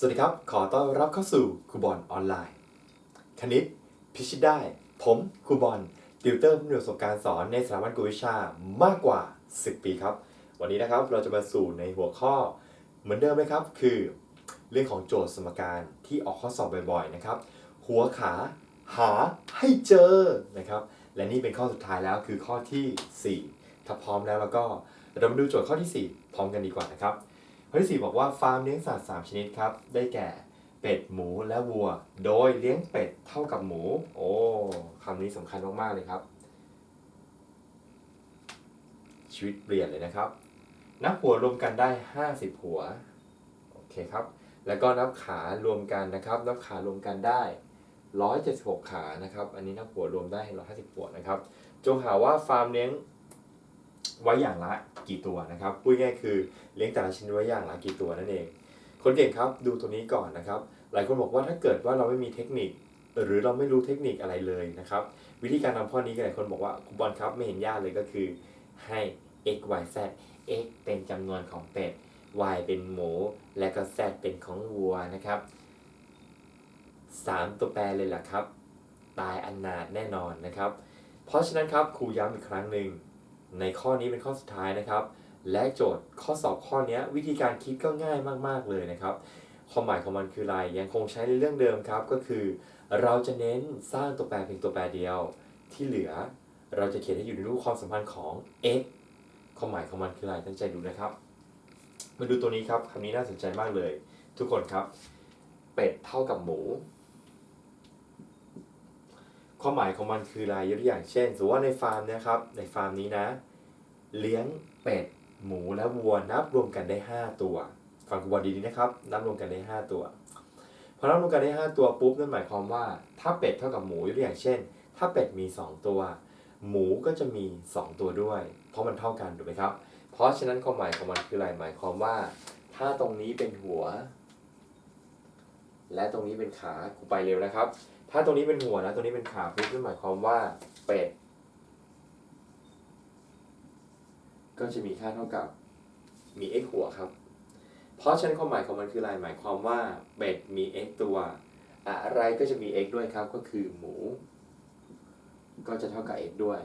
สวัสดีครับ ขอต้อนรับเข้าสู่ครูบอลออนไลน์ คณิต พิชิตได้ ผมครูบอลติวเตอร์ผู้มีประสบการณ์สอนในสถาบันกวดวิชามากกว่า 10 ปีครับ วันนี้นะครับเราจะมาสู่ในหัวข้อ เหมือนเดิมเลยครับ คือ เรื่องของโจทย์สมการที่ออกข้อสอบบ่อยๆนะครับ หัวขาหาให้เจอนะครับ และนี่เป็นข้อสุดท้ายแล้วคือข้อทีสี่4 ถ้าพร้อมแล้วแล้วก็เรามาดูโจทย์ข้อทีสี่4 พร้อมกันดีกว่านะครับ ข้อที่ 4 บอกว่าฟาร์มเลี้ยงสัตว์ 3 ชนิดครับ ได้แก่เป็ดหมูและวัว โดยเลี้ยงเป็ดเท่ากับหมู โอ้คำนี้สำคัญมาก ๆ เลยครับ ชีวิตเปลี่ยนเลยนะครับ นับหัวรวมกันได้ 50 หัว โอเคครับ แล้วก็นับขารวมกันนะครับ นับขารวมกันได้ 176 ขานะครับ อันนี้นับหัวรวมได้ 150 หัวนะครับ จงหาว่าฟาร์มเลี้ยง ไว้อย่างละกี่ตัวนะครับพูดง่ายคือเลี้ยงแต่ละชนิดไว้อย่างละกี่ตัวนั่นเอง คนเก่งครับดูตัวนี้ก่อนนะครับ หลายคนบอกว่าถ้าเกิดว่าเราไม่มีเทคนิค หรือเราไม่รู้เทคนิคอะไรเลยนะครับ วิธีการทำข้อนี้ก็หลายคนบอกว่าคุณบอลครับไม่เห็นยากเลยก็คือให้ x y z x เป็นจำนวนของเป็ด y เป็นหมู และก็ z เป็นของวัวนะครับสามตัวแปรเลยล่ะครับ ตายอันนาถแน่นอนนะครับ เพราะฉะนั้นครับครูย้ำอีกครั้งหนึ่ง ในข้อนี้เป็นข้อสุดท้ายนะครับ และโจทย์ข้อสอบข้อนี้วิธีการคิดก็ง่ายมากๆเลยนะครับ ความหมายของมันคืออะไรยังคงใช้ในเรื่องเดิมครับ ก็คือ เราจะเน้นสร้างตัวแปรเพียงตัวแปรเดียว ที่เหลือ เราจะเขียนให้อยู่ในรูปความสัมพันธ์ของ x ความหมายของมันคืออะไรตั้งใจดูนะครับ มาดูตัวนี้ครับคำนี้น่าสนใจมากเลย ทุกคนครับ เป็ดเท่ากับหมู ความหมายของมันคืออะไรยกตัวอย่างเช่นสมมติว่าในฟาร์มเนะครับ ในฟาร์มนี้นะ เลี้ยงเป็ดหมูและวัวนับรวมกันได้ 5 ตัว ฟังคุณบอลดีๆนะครับ นับรวมกันได้ 5 ตัวพอนับรวมกันได้ 5 ตัวปุ๊บนั่นหมายความว่า ถ้าเป็ดเท่ากับหมูยกตัวอย่างเช่น ถ้าเป็ดมี 2 ตัว หมูก็จะมี 2 ตัวด้วย เพราะมันเท่ากันถูกไหมครับ เพราะฉะนั้นความหมายของมันคืออะไรหมายความว่า ถ้าตรงนี้เป็นหัว และตรงนี้เป็นขากูไปเร็วนะครับ ถ้าตรงนี้เป็นหัวนะ ตรงนี้เป็นขาปุ๊บนั่นหมายความว่าเป็ดก็จะมีค่าเท่ากับมี x หัวครับ เพราะฉะนั้นความหมายของมันคืออะไรหมายความว่าเป็ดมี x ตัว อะไรก็จะมี x ด้วยครับ ก็คือหมู ก็จะเท่ากับ x ด้วย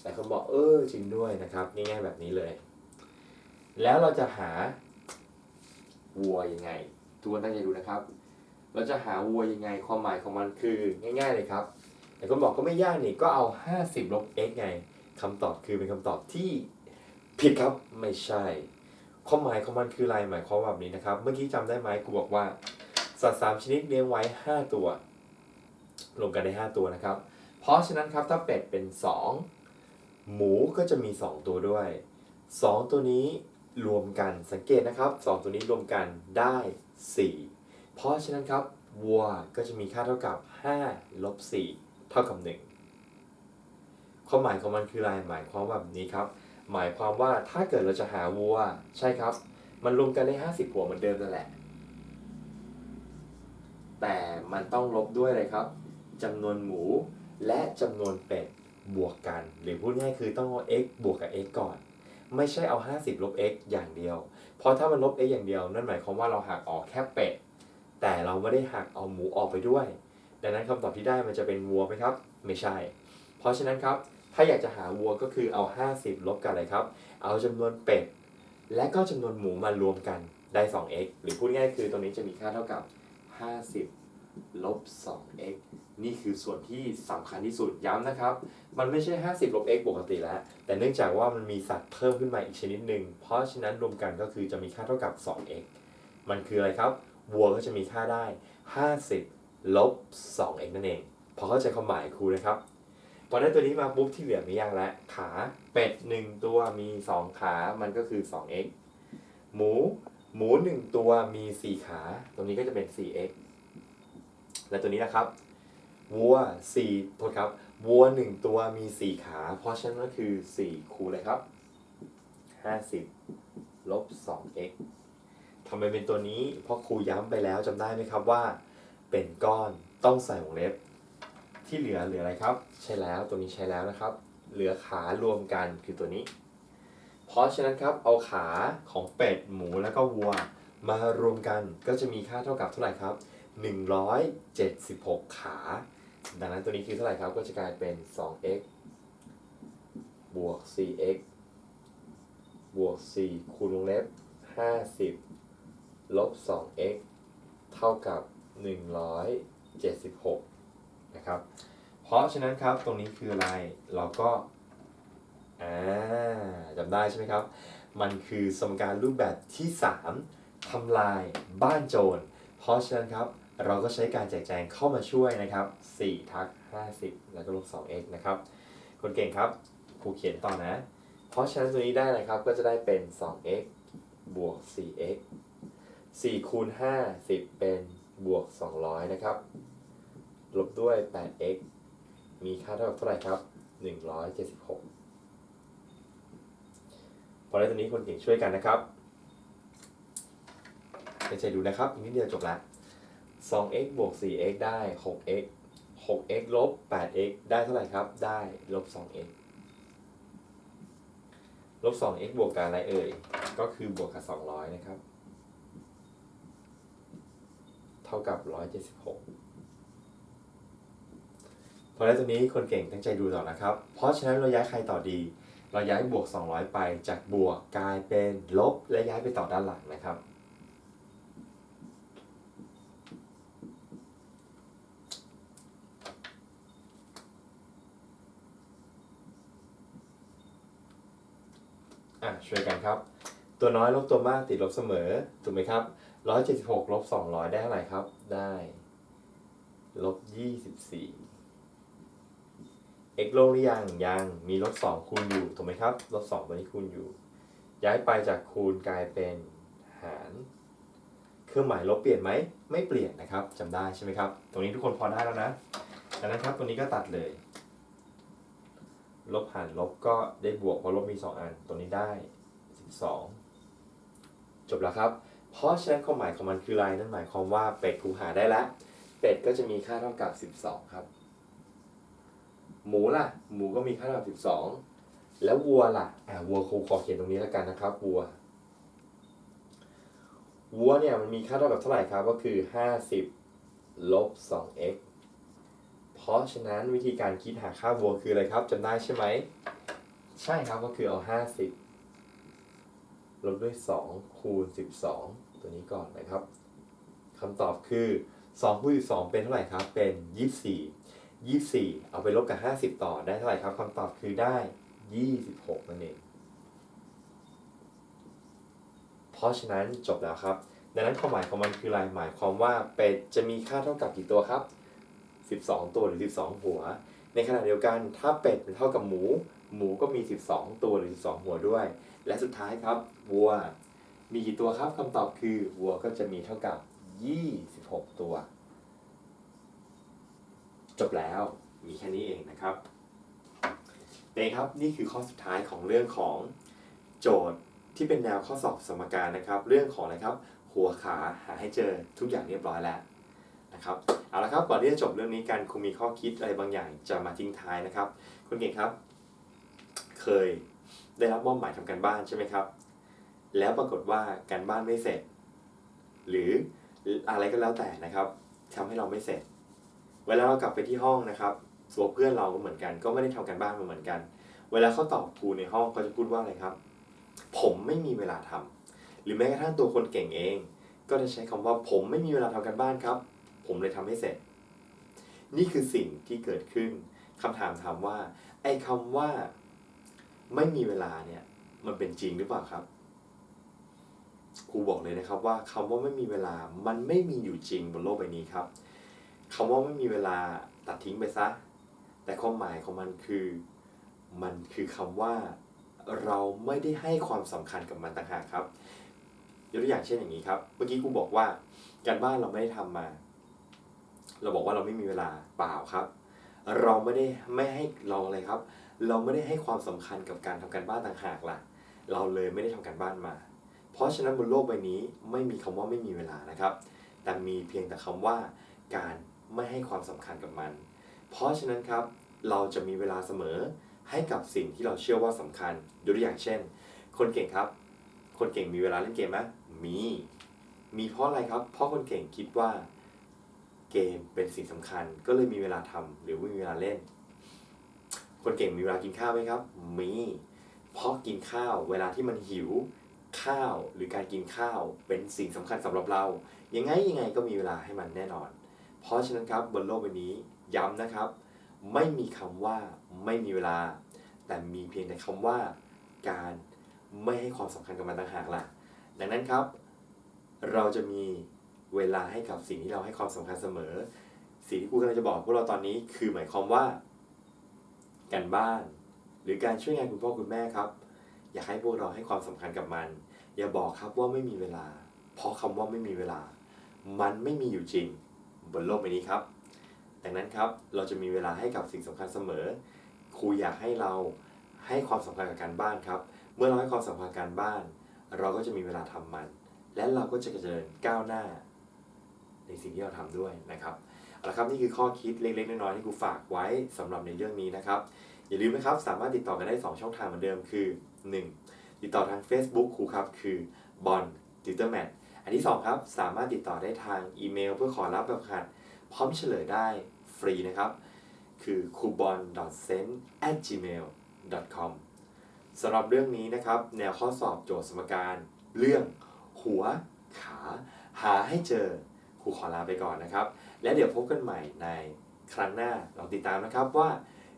แต่เขาบอกเออจริงด้วยนะครับง่ายๆแบบนี้เลย แล้วเราจะหาวัวยังไง ทุกคนตั้งใจดูนะครับ เราจะหาวัวยังไงความหมายของมันคือง่าย ๆเลยครับ แต่คนบอกก็ไม่ยากนี่ก็เอา 50ลบ x ไงคำตอบคือเป็นคำตอบที่ผิดครับไม่ใช่ ความหมายของมันคืออะไรหมายความแบบนี้นะครับ เมื่อกี้จำได้ไหมกูบอกว่า สัตว์สามชนิดเลี้ยงไว้ 5 ตัวรวมกันได้ 5 ตัวนะครับ เพราะฉะนั้นครับถ้าเป็ดเป็น 2 หมูก็จะมี 2 ตัวด้วย 2 ตัวนี้รวมกันสังเกตนะครับ 2 ตัวนี้รวมกันได้ 4 เพราะฉะนั้นครับวัวก็จะมีค่าเท่ากับ5ลบ4เท่ากับ 1 ความหมายของมันคืออะไรหมายความแบบนี้ครับ หมายความว่าถ้าเกิดเราจะหาวัวใช่ครับ มันรวมกันได้ 50 หัวเหมือนเดิมนั่นแหละ แต่มันต้องลบด้วยอะไรครับจำนวนหมูและจำนวนเป็ดบวกกัน หรือพูดง่ายคือต้องเอา x บวกกับ x ก่อน ไม่ใช่เอา 50 ลบ x อย่างเดียว เพราะถ้ามันลบ x อย่างเดียว นั่นหมายความว่าเราหักออกแค่เป็ด แต่เราไม่ได้หักเอาหมูออกไปด้วย ดังนั้นคำตอบที่ได้มันจะเป็นวัวไหมครับ ไม่ใช่ เพราะฉะนั้นครับ ถ้าอยากจะหาวัวก็คือเอา 50 ลบกันเลยครับ เอาจำนวนเป็ด และก็จำนวนหมูมารวมกันได้ 2x หรือพูดง่ายคือตรงนี้จะมีค่าเท่ากับ 50 ลบ 2x นี่คือส่วนที่สำคัญที่สุดย้ำนะครับ มันไม่ใช่ 50 ลบ x ปกติแล้ว แต่เนื่องจากว่ามันมีสัตว์เพิ่มขึ้นมาอีกชนิดหนึ่ง เพราะฉะนั้นรวมกันก็คือจะมีค่าเท่ากับ 2x มันคืออะไรครับ วัวก็จะมีค่าได้ 50 ลบ 2x นั่นเอง พอเข้าใจความหมายครูนะครับพอได้ตัวนี้มาปุ๊บที่เหลือมีอย่างละ ขาเป็ดหนึ่งตัวมี 2 ขา มันก็คือ 2x หมู หมู 1 ตัวมี 4 ขา ตรงนี้ก็จะเป็น 4x และตัวนี้นะครับ วัว4โทษครับ วัว 1 ตัวมี 4 ขา เพราะฉะนั้นก็คือ 4 คูณเลยครับ 50 ลบ 2x ทำไมเป็นตัวนี้ เพราะครูย้ำไปแล้วจำได้ไหมครับว่า เป็นก้อนต้องใส่วงเล็บ ที่เหลือเหลืออะไรครับ ใช่แล้วตัวนี้ใช้แล้วนะครับ เหลือขารวมกันคือตัวนี้ เพราะฉะนั้นครับเอาขาของเป็ดหมูแล้วก็วัว มารวมกันก็จะมีค่าเท่ากับเท่าไหร่ครับ 176 ขา ดังนั้นตัวนี้คือเท่าไหร่ครับก็จะกลายเป็น 2x บวก 4x บวก 4 คูณวงเล็บ 50 ลบ 2x เท่ากับ 176 นะครับ เพราะฉะนั้นครับตรงนี้คืออะไร เราก็อ่าจำได้ใช่ไหมครับ มันคือสมการรูปแบบที่ 3ทำลายบ้านโจร เพราะฉะนั้นครับ เราก็ใช้การแจกแจงเข้ามาช่วยนะครับ 4 ทัก 50 แล้วก็ลบ 2x นะครับ คนเก่งครับครูเขียนต่อนะ เพราะฉะนั้นตัวนี้ได้นะครับ ก็จะได้เป็น 2x บวก 4x 4คูณ5 10 เป็นบวก 200 นะครับ ลบด้วย 8x มีค่าเท่ากับเท่าไหร่ครับ 176 พอได้ตัวนี้คนเก่งช่วยกันนะครับตั้งใจดูนะครับอีกนิดเดียวจบละ 2x บวก 4x ได้ 6x 6x ลบ 8x ได้เท่าไหร่ครับ ได้ลบ 2x ลบ 2x บวกกับอะไรเอ่ย ก็คือบวกกับ 200 นะครับ เท่ากับ 176 พอได้ตัวนี้คนเก่งตั้งใจดูต่อนะครับ เพราะฉะนั้นเราย้ายใครต่อดี เราย้ายบวก 200 ไปจากบวกกลายเป็นลบและย้ายไปต่อด้านหลังนะครับ อะช่วยกันครับ ตัวน้อยลบตัวมากติดลบเสมอ ถูกไหมครับ 176ลบ200ได้เท่าไหร่ครับ ได้ลบยี่สิบสี่ x ลงหรือยัง ยัง มีลบ2คูณอยู่ ถูกไหมครับ ลบ2ตัวนี้คูณอยู่ ย้ายไปจากคูณกลายเป็นหาร เครื่องหมายลบเปลี่ยนไหม ไม่เปลี่ยนนะครับจำได้ใช่ไหมครับ ตรงนี้ทุกคนพอได้แล้วนะดังนั้นครับ ตัวนี้ก็ตัดเลย ลบหารลบก็ได้บวกเพราะลบมี 2 อัน ตัวนี้ได้ 12 จบแล้วครับ เพราะฉะนั้นความหมายของมันคืออะไรนั่นหมายความว่าเป็ดคูหาได้แล้ว เป็ดก็จะมีค่าเท่ากับ 12 ครับ หมูล่ะ หมูก็มีค่าเท่ากับ 12 แล้ววัวล่ะอ่าวัวครูขอเขียนตรงนี้แล้วกันนะครับ วัว วัวเนี่ยมันมีค่าเท่ากับเท่าไหร่ครับ ก็คือ 50ลบ 2x เพราะฉะนั้นวิธีการคิดหาค่าวัวคืออะไรครับจำได้ใช่ไหม ใช่ครับก็คือเอา 50 ลบด้วย 2 คูณ 12 ตัวนี้ก่อนนะครับคำตอบคือ2คูณ12 เป็นเท่าไหร่ครับ เป็น 24 24 เอาไปลบกับ 50 ต่อได้เท่าไหร่ครับคำตอบคือได้ 26 นั่นเอง เพราะฉะนั้นจบแล้วครับ ดังนั้นความหมายของมันคืออะไรหมายความว่าเป็ดจะมีค่าเท่ากับกี่ตัวครับ 12 ตัวหรือ 12 หัว ในขณะเดียวกันถ้าเป็ดเป็นเท่ากับหมู หมูก็มี 12 ตัวหรือ 12 หัวด้วย และสุดท้ายครับวัวมีกี่ตัวครับคำตอบคือวัวก็จะมีเท่ากับ 26 ตัว จบแล้วมีแค่นี้เองนะครับเด็กครับนี่คือข้อสุดท้ายของเรื่องของโจทย์ที่เป็นแนวข้อสอบสมการนะครับ เรื่องของอะไรครับ หัวขาหาให้เจอทุกอย่างเรียบร้อยแล้วนะครับเอาละครับก่อนที่จะจบเรื่องนี้กันคงมีข้อคิดอะไรบางอย่างจะมาทิ้งท้ายนะครับ คุณเก่งครับ เคย ได้รับมอบหมายทำการบ้านใช่ไหมครับ แล้วปรากฏว่าการบ้านไม่เสร็จ หรืออะไรก็แล้วแต่นะครับทำให้เราไม่เสร็จ เวลาเรากลับไปที่ห้องนะครับตัวเพื่อนเราก็เหมือนกัน ก็ไม่ได้ทำการบ้านมาเหมือนกัน เวลาเขาตอบครูในห้องเขาจะพูดว่าอะไรครับ ผมไม่มีเวลาทำหรือแม้กระทั่งตัวคนเก่งเอง ก็จะใช้คำว่าผมไม่มีเวลาทำการบ้านครับ ผมเลยทำให้เสร็จ นี่คือสิ่งที่เกิดขึ้นคำถามถามว่า ไอ้คำว่า ไม่มีเวลาเนี่ย มันเป็นจริงหรือเปล่าครับครูบอกเลยนะครับว่าคำว่าไม่มีเวลามันไม่มีอยู่จริงบนโลกใบนี้ครับคำว่าไม่มีเวลาตัดทิ้งไปซะ แต่ความหมายของมันคือ มันคือคำว่า เราไม่ได้ให้ความสำคัญกับมันต่างหากครับยกตัวอย่างเช่นอย่างนี้ครับ เมื่อกี้ครูบอกว่าการบ้านเราไม่ได้ทำมา เราบอกว่าเราไม่มีเวลาเปล่าครับ เราไม่ได้ไม่ให้เราอะไรครับ เราไม่ได้ให้ความสำคัญกับการทำการบ้านต่างหากล่ะ เราเลยไม่ได้ทำการบ้านมา เพราะฉะนั้นบนโลกใบนี้ไม่มีคำว่าไม่มีเวลานะครับ แต่มีเพียงแต่คำว่าการไม่ให้ความสำคัญกับมัน เพราะฉะนั้นครับเราจะมีเวลาเสมอให้กับสิ่งที่เราเชื่อว่าสำคัญยกตัวอย่างเช่น คนเก่งครับ คนเก่งมีเวลาเล่นเกมไหมมี มีเพราะอะไรครับ เพราะคนเก่งคิดว่าเกมเป็นสิ่งสำคัญ ก็เลยมีเวลาทำหรือไม่มีเวลาเล่น คนเก่งมีเวลากินข้าวไหมครับ มี เพราะกินข้าวเวลาที่มันหิวข้าวหรือการกินข้าวเป็นสิ่งสำคัญสำหรับเรา ยังไงยังไงก็มีเวลาให้มันแน่นอน เพราะฉะนั้นครับบนโลกใบนี้ย้ำนะครับ ไม่มีคำว่าไม่มีเวลา แต่มีเพียงแต่คำว่า การไม่ให้ความสำคัญกับมันต่างหากล่ะ ดังนั้นครับ เราจะมีเวลาให้กับสิ่งที่เราให้ความสำคัญเสมอ สิ่งที่ครูกำลังจะบอกพวกเราตอนนี้คือหมายความว่า การบ้าน หรือการช่วยงานคุณพ่อคุณแม่ครับ อยากให้พวกเราให้ความสำคัญกับมัน อย่าบอกครับว่าไม่มีเวลา เพราะคำว่าไม่มีเวลา มันไม่มีอยู่จริง บนโลกใบนี้ครับ ดังนั้นครับเราจะมีเวลาให้กับสิ่งสำคัญเสมอ ครูอยากให้เราให้ความสำคัญกับการบ้านครับ เมื่อเราให้ความสำคัญการบ้าน เราก็จะมีเวลาทำมัน และเราก็จะเจริญก้าวหน้า ในสิ่งที่เราทำด้วยนะครับ เอาละครับนี่คือข้อคิดเล็กๆน้อยๆที่ครูฝากไว้สำหรับในเรื่องนี้นะครับ อย่าลืมนะครับสามารถติดต่อกันได้ 2 ช่องทางเหมือนเดิมคือ 1. ติดต่อทาง Facebook ครูครับ คือบอลติวเตอร์แมทอันที่ 2 ครับ สามารถติดต่อได้ทางอีเมล เพื่อขอรับแบบหัดพร้อมเฉลยได้ฟรีนะครับ คือ k u b o n s e n at gmail com สำหรับเรื่องนี้นะครับ แนวข้อสอบโจทย์สมการ เรื่องหัวขา หาให้เจอ รูขอลาไปก่อนนะครับ และเดี๋ยวพบกันใหม่ในครั้งหน้าลองติดตามนะครับว่า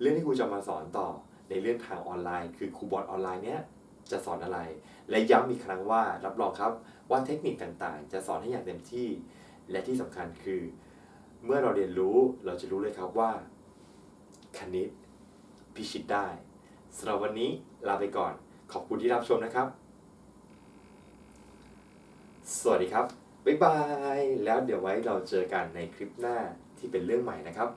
เรื่องที่ครูจะมาสอนต่อในเรื่องทางออนไลน์ คือครูบอร์ดออนไลน์เนี้ยจะสอนอะไร และย้ำอีกครั้งว่ารับรองครับว่าเทคนิคต่างๆ จะสอนให้อย่างเต็มที่ และที่สำคัญคือ เมื่อเราเรียนรู้เราจะรู้เลยครับว่า คณิตพิชิตได้สำหรับวันนี้ลาไปก่อน ขอบคุณที่รับชมนะครับ สวัสดีครับ บ๊ายบาย แล้วเดี๋ยวไว้เราเจอกันในคลิปหน้าที่เป็นเรื่องใหม่นะครับ